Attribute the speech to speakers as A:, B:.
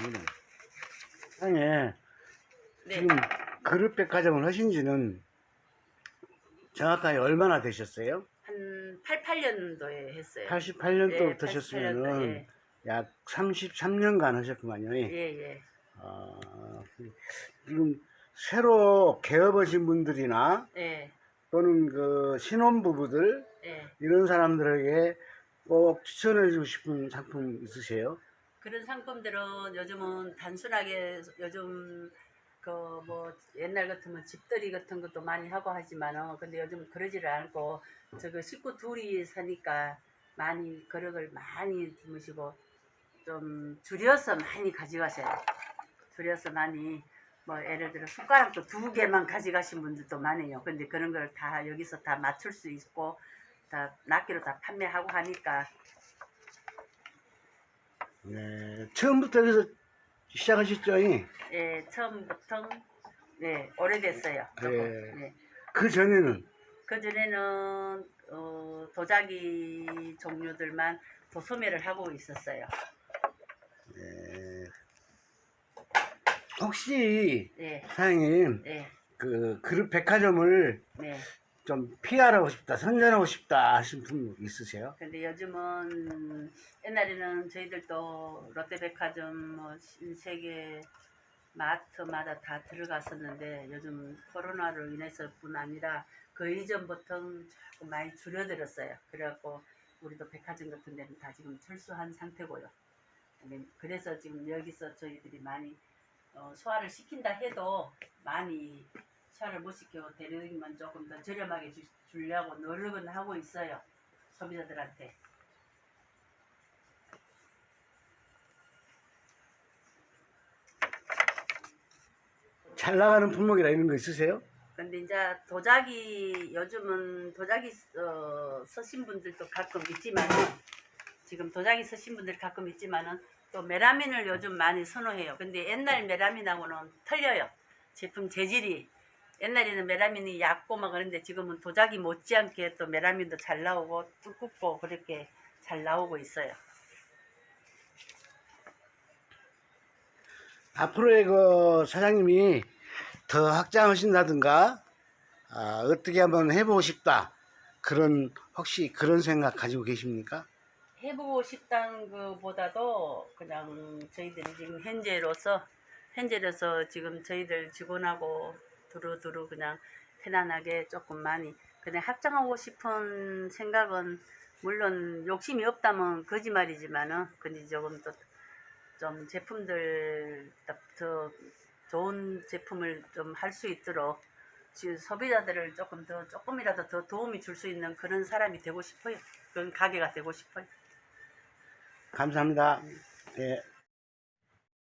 A: 음. 사장님
B: 네.
A: 지금 그릇 백화점을 하신 지는 정확하게 얼마나 되셨어요?
B: 한 88년도에 했어요.
A: 88년도
B: 예, 88년도, 예.
A: 약 33년간 하셨구만요.
B: 예, 예.
A: 아, 지금 새로 개업하신 분들이나
B: 예.
A: 또는 그 신혼부부들
B: 예.
A: 이런 사람들에게 꼭 추천해 주고 싶은 상품 있으세요?
B: 그런 상품들은 요즘은 단순하게 요즘 그 뭐 옛날 같으면 집들이 같은 것도 많이 하고 하지만은 근데 요즘 그러지를 않고 저거 식구 둘이 사니까 많이 그릇을 많이 주무시고 좀 줄여서 많이 가져가세요. 줄여서 많이 뭐 예를 들어 숟가락도 두 개만 가져가신 분들도 많아요. 근데 그런 걸 다 여기서 다 맞출 수 있고 다 낱개로 다 판매하고 하니까
A: 네, 처음부터 여기서 시작하셨죠?
B: 예, 처음부터 네, 오래됐어요. 조금.
A: 예.
B: 네.
A: 그 전에는
B: 그 전에는 어, 도자기 종류들만 도소매를 하고 있었어요.
A: 네. 혹시
B: 예,
A: 사장님
B: 예,
A: 그 그릇 백화점을
B: 네.
A: 좀 PR하고 싶다, 선전하고 싶다 하신 분 있으세요?
B: 근데 요즘은 옛날에는 저희들도 롯데백화점, 뭐 신세계 마트마다 다 들어갔었는데 요즘 코로나로 인해서뿐 아니라 그 이전부터 조금 많이 줄여들었어요. 그래갖고 우리도 백화점 같은 데는 다 지금 철수한 상태고요. 그래서 지금 여기서 저희들이 많이 어, 소화를 시킨다 해도 많이 소화를 못 시키고 대리기만 조금 더 저렴하게 주, 주려고 노력은 하고 있어요. 소비자들한테.
A: 잘 나가는 품목이라 이런 거 있으세요?
B: 근데 이제 도자기 요즘은 도자기 어, 서신 분들도 가끔 있지만은 지금 도자기 서신 분들 가끔 있지만은 또 메라민을 요즘 많이 선호해요. 근데 옛날 메라민하고는 틀려요. 제품 재질이 옛날에는 메라민이 얇고 막 그런데 지금은 도자기 못지않게 또 메라민도 잘 나오고 두껍고 그렇게 잘 나오고 있어요.
A: 앞으로의 그 사장님이 더 확장하신다든가 아, 어떻게 한번 해보고 싶다 그런 혹시 그런 생각 가지고 계십니까?
B: 해보고 싶다는 것보다도 그냥 저희들이 지금 현재로서 현재로서 지금 저희들 직원하고 두루두루 그냥 편안하게 조금 많이 그냥 확장하고 싶은 생각은 물론 욕심이 없다면 거짓말이지만은 근데 조금 또좀 제품들 더 좋은 제품을 좀 할 수 있도록 지금 소비자들을 조금 더 조금이라도 더 도움이 줄 수 있는 그런 사람이 되고 싶어요. 그런 가게가 되고 싶어요.
A: 감사합니다. 예.